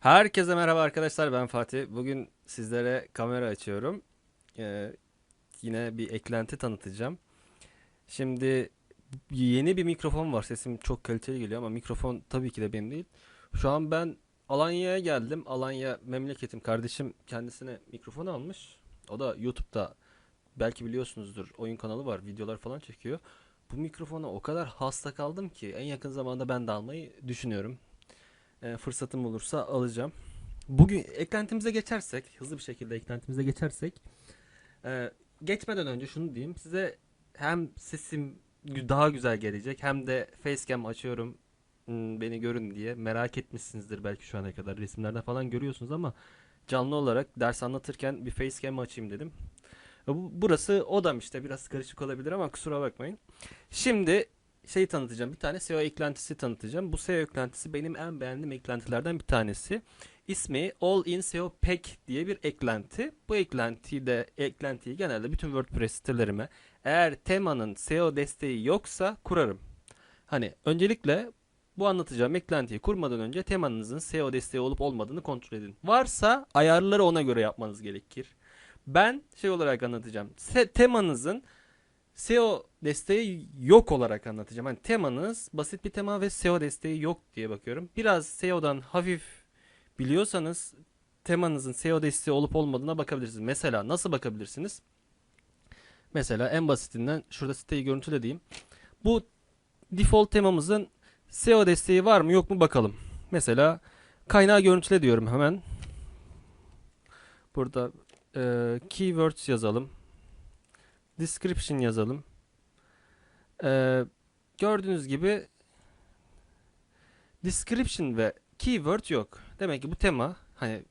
Herkese merhaba arkadaşlar ben Fatih. Bugün sizlere kamera açıyorum. Ee, yine bir eklenti tanıtacağım. Şimdi yeni bir mikrofon var. Sesim çok kaliteli geliyor ama mikrofon tabii ki de benim değil. Şu an ben Alanya'ya geldim. Alanya memleketim. Kardeşim kendisine mikrofon almış. O da YouTube'da belki biliyorsunuzdur oyun kanalı var. Videolar falan çekiyor. Bu mikrofona o kadar hasta kaldım ki en yakın zamanda ben de almayı düşünüyorum. E, fırsatım olursa alacağım. Bugün eklentimize geçersek, hızlı bir şekilde eklentimize geçersek, e, geçmeden önce şunu diyeyim. Size hem sesim daha güzel gelecek hem de facecam açıyorum hmm, beni görün diye merak etmişsinizdir belki şu ana kadar resimlerden falan görüyorsunuz ama canlı olarak ders anlatırken bir facecam açayım dedim. E, bu- Burası odam işte biraz karışık olabilir ama kusura bakmayın. Şimdi şeyi tanıtacağım. Bir tane SEO eklentisi tanıtacağım. Bu SEO eklentisi benim en beğendiğim eklentilerden bir tanesi. İsmi All in SEO Pack diye bir eklenti. Bu eklentiyi de eklentiyi genelde bütün WordPress sitelerime eğer temanın SEO desteği yoksa kurarım. Hani öncelikle bu anlatacağım eklentiyi kurmadan önce temanızın SEO desteği olup olmadığını kontrol edin. Varsa ayarları ona göre yapmanız gerekir. Ben şey olarak anlatacağım. Se- temanızın SEO desteği yok olarak anlatacağım. Hani temanız basit bir tema ve SEO desteği yok diye bakıyorum. Biraz SEO'dan hafif biliyorsanız temanızın SEO desteği olup olmadığına bakabilirsiniz. Mesela nasıl bakabilirsiniz? Mesela en basitinden şurada siteyi görüntülediğim. Bu default temamızın SEO desteği var mı yok mu bakalım. Mesela kaynağı görüntüle diyorum hemen. Burada e, keywords yazalım description yazalım. Ee, gördüğünüz gibi description ve keyword yok. Demek ki bu tema hani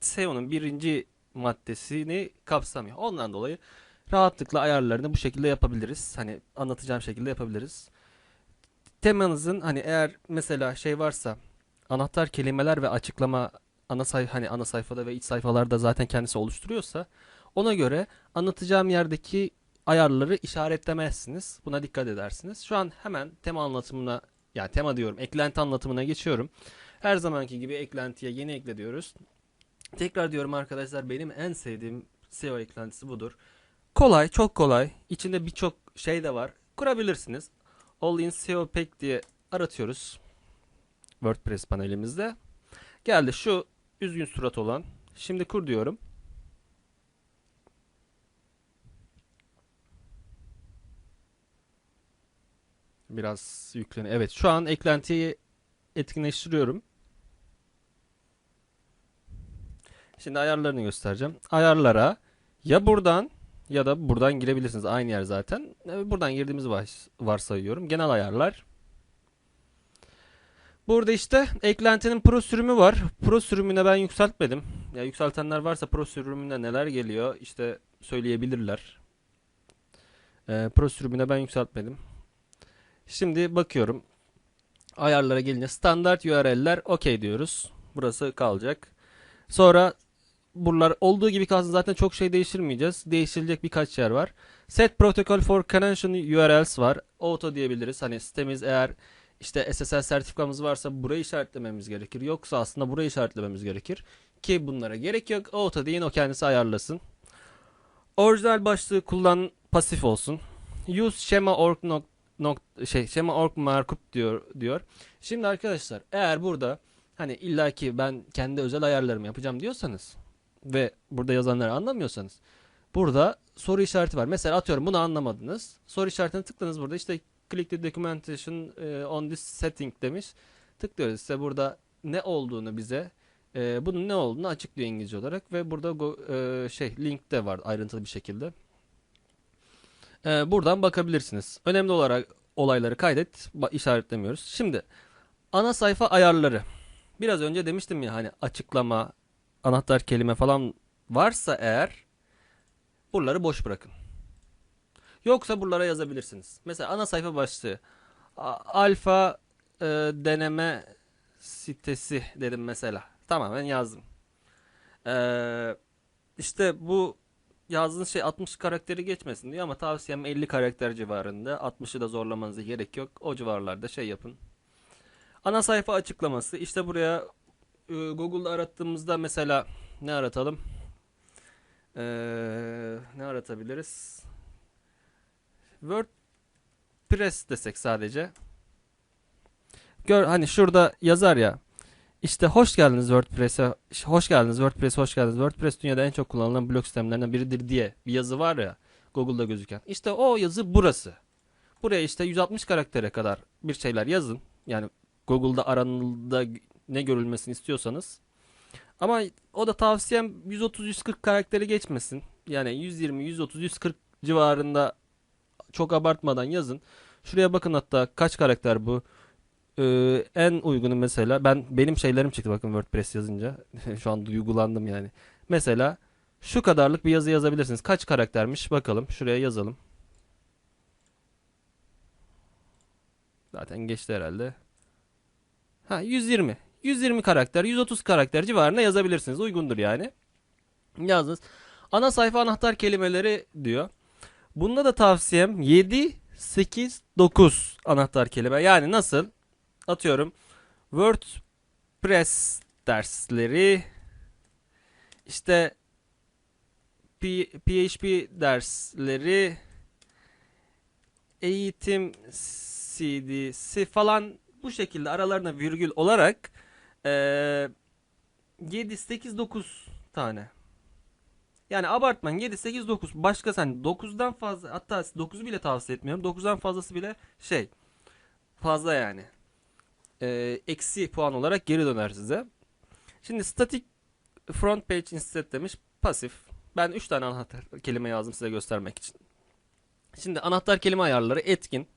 SEO'nun birinci maddesini kapsamıyor. Ondan dolayı rahatlıkla ayarlarını bu şekilde yapabiliriz. Hani anlatacağım şekilde yapabiliriz. Temanızın hani eğer mesela şey varsa anahtar kelimeler ve açıklama ana sayfa hani ana sayfada ve iç sayfalarda zaten kendisi oluşturuyorsa ona göre anlatacağım yerdeki ayarları işaretlemezsiniz. Buna dikkat edersiniz. Şu an hemen tema anlatımına yani tema diyorum eklenti anlatımına geçiyorum. Her zamanki gibi eklentiye yeni ekle diyoruz. Tekrar diyorum arkadaşlar benim en sevdiğim SEO eklentisi budur. Kolay, çok kolay. İçinde birçok şey de var. Kurabilirsiniz. All in SEO Pack diye aratıyoruz. WordPress panelimizde. Geldi şu üzgün surat olan. Şimdi kur diyorum. Biraz yükleniyor. Evet, şu an eklentiyi etkinleştiriyorum. Şimdi ayarlarını göstereceğim. Ayarlara ya buradan ya da buradan girebilirsiniz. Aynı yer zaten. E, Buradan girdiğimizi varsayıyorum. Genel ayarlar. Burada işte eklentinin pro sürümü var. Pro sürümüne ben yükseltmedim. Ya yükseltenler varsa pro sürümünde neler geliyor işte söyleyebilirler. E, pro sürümüne ben yükseltmedim. Şimdi bakıyorum. Ayarlara gelince standart URL'ler okey diyoruz. Burası kalacak. Sonra buralar olduğu gibi kalsın zaten çok şey değiştirmeyeceğiz. Değiştirilecek birkaç yer var. Set protocol for connection URLs var. Auto diyebiliriz. Hani sitemiz eğer işte SSL sertifikamız varsa burayı işaretlememiz gerekir. Yoksa aslında burayı işaretlememiz gerekir. Ki bunlara gerek yok. Auto deyin o kendisi ayarlasın. Orijinal başlığı kullan pasif olsun. Use schema.org nok- nok- şey schema.org markup diyor diyor. Şimdi arkadaşlar eğer burada hani illaki ben kendi özel ayarlarımı yapacağım diyorsanız ve burada yazanları anlamıyorsanız burada soru işareti var. Mesela atıyorum bunu anlamadınız. Soru işaretine tıkladınız burada işte click the documentation eh, on this setting demiş. Tıklıyoruz işte burada ne olduğunu bize eh, bunun ne olduğunu açıklıyor İngilizce olarak ve burada eh, şey link de var ayrıntılı bir şekilde. Eh, buradan bakabilirsiniz. Önemli olarak olayları kaydet, işaretlemiyoruz. Şimdi ana sayfa ayarları. Biraz önce demiştim ya hani açıklama, anahtar kelime falan varsa eğer buraları boş bırakın. Yoksa buralara yazabilirsiniz. Mesela ana sayfa başlığı alfa e, deneme sitesi dedim mesela. Tamamen yazdım. Ee, işte bu yazdığınız şey 60 karakteri geçmesin diyor ama tavsiyem 50 karakter civarında. 60'ı da zorlamanıza gerek yok. O civarlarda şey yapın. Ana sayfa açıklaması. İşte buraya e, Google'da arattığımızda mesela ne aratalım? Ee, ne aratabiliriz? WordPress desek sadece. Gör hani şurada yazar ya. İşte hoş geldiniz WordPress'e. Hoş geldiniz WordPress, hoş geldiniz. WordPress dünyada en çok kullanılan blog sistemlerinden biridir diye bir yazı var ya Google'da gözüken. İşte o yazı burası. Buraya işte 160 karaktere kadar bir şeyler yazın. Yani Google'da aranılda ne görülmesini istiyorsanız. Ama o da tavsiyem 130-140 karakteri geçmesin. Yani 120, 130, 140 civarında çok abartmadan yazın. Şuraya bakın hatta kaç karakter bu. Ee, en uygunu mesela ben benim şeylerim çıktı bakın WordPress yazınca. Şu an duygulandım yani. Mesela şu kadarlık bir yazı yazabilirsiniz. Kaç karaktermiş bakalım. Şuraya yazalım. Zaten geçti herhalde. Ha 120. 120 karakter, 130 karakter civarında yazabilirsiniz. Uygundur yani. Yazdınız. Ana sayfa anahtar kelimeleri diyor. Bunda da tavsiyem 7, 8, 9 anahtar kelime. Yani nasıl? Atıyorum. WordPress dersleri işte PHP dersleri eğitim CD'si falan bu şekilde aralarına virgül olarak eee 7, 8, 9 tane. Yani abartmayın 7, 8, 9. Başka sen 9'dan fazla hatta 9'u bile tavsiye etmiyorum. 9'dan fazlası bile şey fazla yani. Eee, eksi puan olarak geri döner size. Şimdi static front page instead demiş. Pasif. Ben 3 tane anahtar kelime yazdım size göstermek için. Şimdi anahtar kelime ayarları etkin.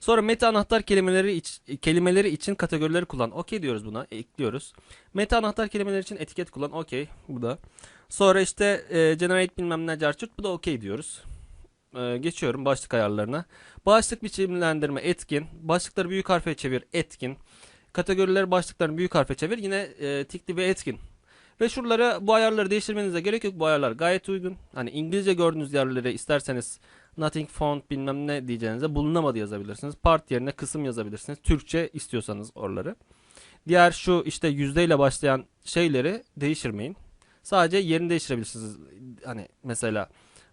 Sonra meta anahtar kelimeleri iç, kelimeleri için kategorileri kullan. Okey diyoruz buna. Ekliyoruz. Meta anahtar kelimeleri için etiket kullan. Okey. Bu da. Sonra işte e, generate bilmem ne carçurt. Bu da okey diyoruz. E, geçiyorum başlık ayarlarına. Başlık biçimlendirme etkin. Başlıkları büyük harfe çevir etkin. Kategorileri başlıklarını büyük harfe çevir. Yine e, tikli ve etkin. Ve şuralara bu ayarları değiştirmenize gerek yok. Bu ayarlar gayet uygun. Hani İngilizce gördüğünüz yerlere isterseniz nothing found bilmem ne diyeceğinize bulunamadı yazabilirsiniz. Part yerine kısım yazabilirsiniz. Türkçe istiyorsanız oraları. Diğer şu işte yüzdeyle başlayan şeyleri değiştirmeyin. Sadece yerini değiştirebilirsiniz. Hani mesela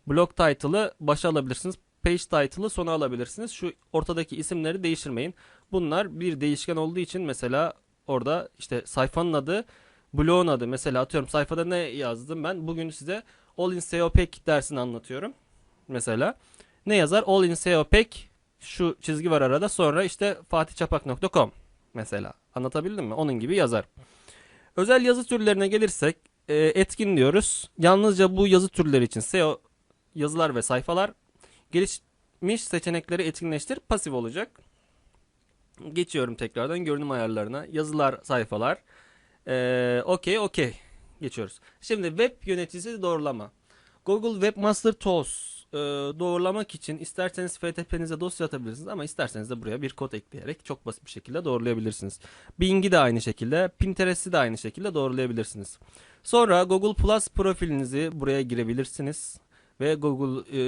blog title'ı başa alabilirsiniz. Page title'ı sona alabilirsiniz. Şu ortadaki isimleri değiştirmeyin. Bunlar bir değişken olduğu için mesela orada işte sayfanın adı bloğun adı. Mesela atıyorum sayfada ne yazdım ben? Bugün size All in SEO Pack dersini anlatıyorum. Mesela ne yazar? All in SEO Pack şu çizgi var arada. Sonra işte fatihçapak.com mesela. Anlatabildim mi? Onun gibi yazar. Özel yazı türlerine gelirsek e, etkin diyoruz. Yalnızca bu yazı türleri için SEO yazılar ve sayfalar gelişmiş seçenekleri etkinleştir pasif olacak geçiyorum tekrardan görünüm ayarlarına yazılar sayfalar ee, okey okey. Geçiyoruz. Şimdi web yöneticisi doğrulama. Google Webmaster Tools e, doğrulamak için isterseniz FTP'nize dosya atabilirsiniz ama isterseniz de buraya bir kod ekleyerek çok basit bir şekilde doğrulayabilirsiniz. Bing'i de aynı şekilde, Pinterest'i de aynı şekilde doğrulayabilirsiniz. Sonra Google Plus profilinizi buraya girebilirsiniz ve Google e,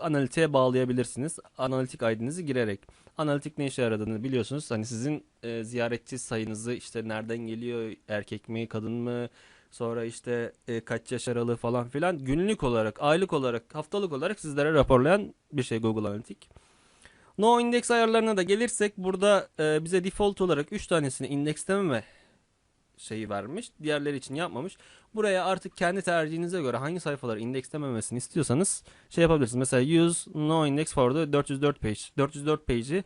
Analytics'e bağlayabilirsiniz. Analitik ID'nizi girerek. Analitik ne işe yaradığını biliyorsunuz. Hani sizin e, ziyaretçi sayınızı işte nereden geliyor, erkek mi, kadın mı, sonra işte e, kaç yaş aralığı falan filan günlük olarak, aylık olarak, haftalık olarak sizlere raporlayan bir şey Google Analytics. No index ayarlarına da gelirsek burada e, bize default olarak 3 tanesini indekslememe şeyi vermiş. Diğerleri için yapmamış. Buraya artık kendi tercihinize göre hangi sayfaları indekslememesini istiyorsanız şey yapabilirsiniz. Mesela use no index for the 404 page. 404 page'i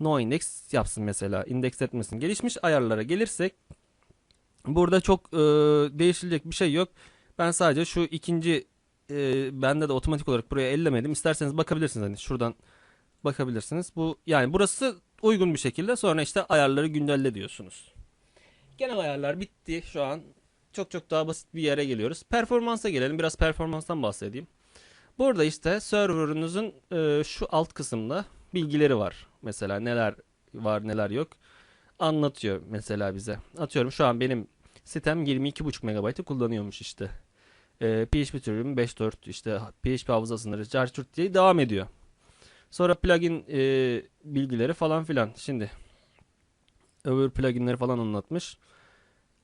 no index yapsın mesela. İndeks etmesin. Gelişmiş ayarlara gelirsek burada çok e, değişilecek bir şey yok. Ben sadece şu ikinci e, bende de otomatik olarak buraya ellemedim. İsterseniz bakabilirsiniz hani şuradan bakabilirsiniz. Bu yani burası uygun bir şekilde sonra işte ayarları güncelle diyorsunuz. Genel ayarlar bitti şu an. Çok çok daha basit bir yere geliyoruz. Performansa gelelim. Biraz performanstan bahsedeyim. Burada işte server'ınızın e, şu alt kısımda bilgileri var. Mesela neler var neler yok. Anlatıyor mesela bize. Atıyorum şu an benim sitem 22.5 MB'ı kullanıyormuş işte. E, PHP türüm 5.4 işte PHP hafıza sınırı Charchurt diye devam ediyor. Sonra plugin e, bilgileri falan filan. Şimdi öbür pluginleri falan anlatmış.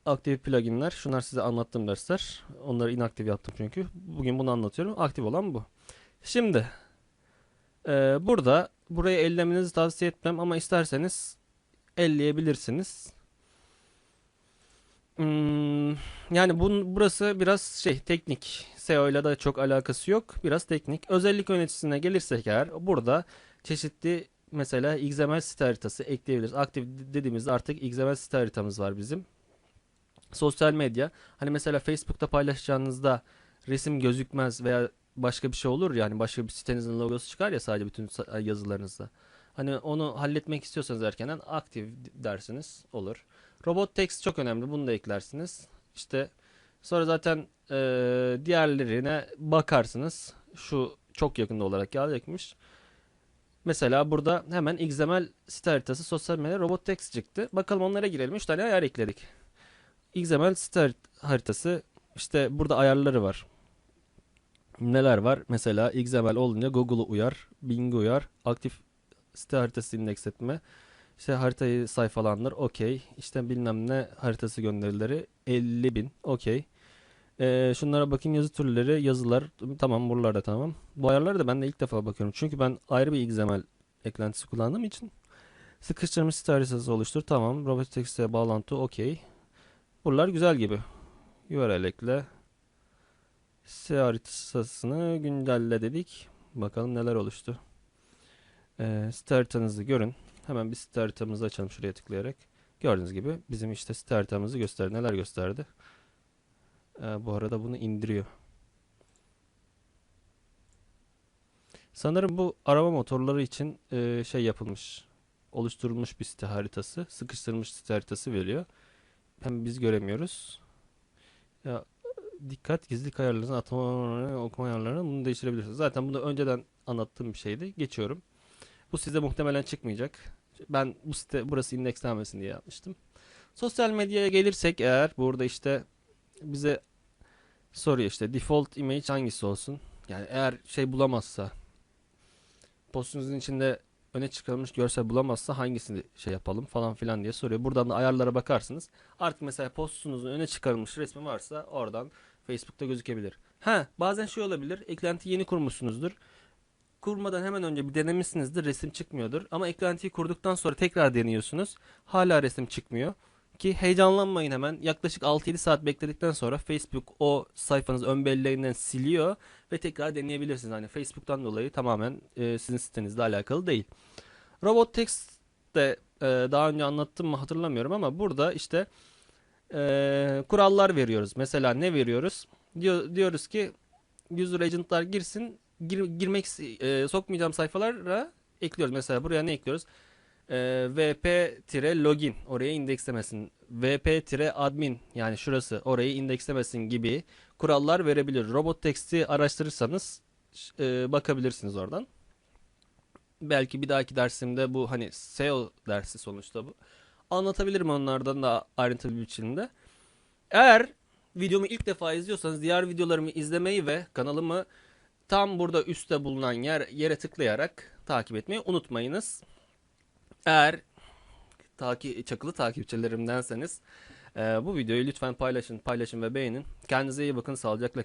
aktif pluginler. Şunlar size anlattığım dersler. Onları inaktif yaptım çünkü. Bugün bunu anlatıyorum. Aktif olan bu. Şimdi e, burada burayı ellemenizi tavsiye etmem ama isterseniz elleyebilirsiniz. Hmm, yani bunun, burası biraz şey teknik. SEO ile de çok alakası yok. Biraz teknik. Özellik yöneticisine gelirsek eğer burada çeşitli mesela XML site haritası ekleyebiliriz. Aktif dediğimizde artık XML site haritamız var bizim. Sosyal medya. Hani mesela Facebook'ta paylaşacağınızda resim gözükmez veya başka bir şey olur yani başka bir sitenizin logosu çıkar ya sadece bütün yazılarınızda. Hani onu halletmek istiyorsanız erkenden aktif dersiniz olur. Robot text çok önemli. Bunu da eklersiniz. İşte sonra zaten e, diğerlerine bakarsınız. Şu çok yakında olarak gelecekmiş. Mesela burada hemen XML site haritası sosyal medya robot text çıktı. Bakalım onlara girelim. 3 tane ayar ekledik. XML site haritası işte burada ayarları var. Neler var? Mesela XML olunca Google'u uyar, Bing uyar, aktif site haritası indeks etme, işte haritayı sayfalandır, okey. İşte bilmem ne haritası gönderileri 50 bin, okey. Ee, şunlara bakın yazı türleri, yazılar, tamam buralarda tamam. Bu ayarları da ben de ilk defa bakıyorum. Çünkü ben ayrı bir XML eklentisi kullandığım için. Sıkıştırmış site haritası oluştur, tamam. Robotics'e bağlantı, okey. Buralar güzel gibi. URL ekle. Site haritasını güncelle dedik. Bakalım neler oluştu. Ee, site haritanızı görün. Hemen bir site haritamızı açalım şuraya tıklayarak. Gördüğünüz gibi bizim işte site haritamızı gösterdi. Neler gösterdi? Ee, bu arada bunu indiriyor. Sanırım bu arama motorları için e, şey yapılmış. Oluşturulmuş bir site haritası. Sıkıştırılmış site haritası veriyor. Hem biz göremiyoruz. Ya dikkat gizlilik ayarlarını atma okuma ayarlarını bunu değiştirebilirsiniz. Zaten bunu önceden anlattığım bir şeydi. Geçiyorum. Bu size muhtemelen çıkmayacak. Ben bu site burası indekslenmesin diye yapmıştım. Sosyal medyaya gelirsek eğer burada işte bize soruyor işte default image hangisi olsun? Yani eğer şey bulamazsa postunuzun içinde öne çıkarılmış görsel bulamazsa hangisini şey yapalım falan filan diye soruyor. Buradan da ayarlara bakarsınız. Artık mesela postunuzun öne çıkarılmış resmi varsa oradan Facebook'ta gözükebilir. Ha bazen şey olabilir. Eklenti yeni kurmuşsunuzdur kurmadan hemen önce bir denemişsinizdir resim çıkmıyordur. Ama eklentiyi kurduktan sonra tekrar deniyorsunuz. Hala resim çıkmıyor. Ki heyecanlanmayın hemen. Yaklaşık 6-7 saat bekledikten sonra Facebook o sayfanız ön bellerinden siliyor ve tekrar deneyebilirsiniz. Hani Facebook'tan dolayı tamamen e, sizin sitenizle alakalı değil. Robot Text de e, daha önce anlattım mı hatırlamıyorum ama burada işte e, kurallar veriyoruz. Mesela ne veriyoruz? Diyor, diyoruz ki user agent'lar girsin gir, girmek e, sokmayacağım sayfalara ekliyoruz. Mesela buraya ne ekliyoruz? E, vp-login oraya indekslemesin. vp-admin yani şurası orayı indekslemesin gibi kurallar verebilir. Robot text'i araştırırsanız e, bakabilirsiniz oradan. Belki bir dahaki dersimde bu hani SEO dersi sonuçta bu. Anlatabilirim onlardan da ayrıntılı bir biçimde. Eğer videomu ilk defa izliyorsanız diğer videolarımı izlemeyi ve kanalımı Tam burada üstte bulunan yer yere tıklayarak takip etmeyi unutmayınız. Eğer taki, çakılı takipçilerimdenseniz e, bu videoyu lütfen paylaşın, paylaşın ve beğenin. Kendinize iyi bakın, sağlıcakla.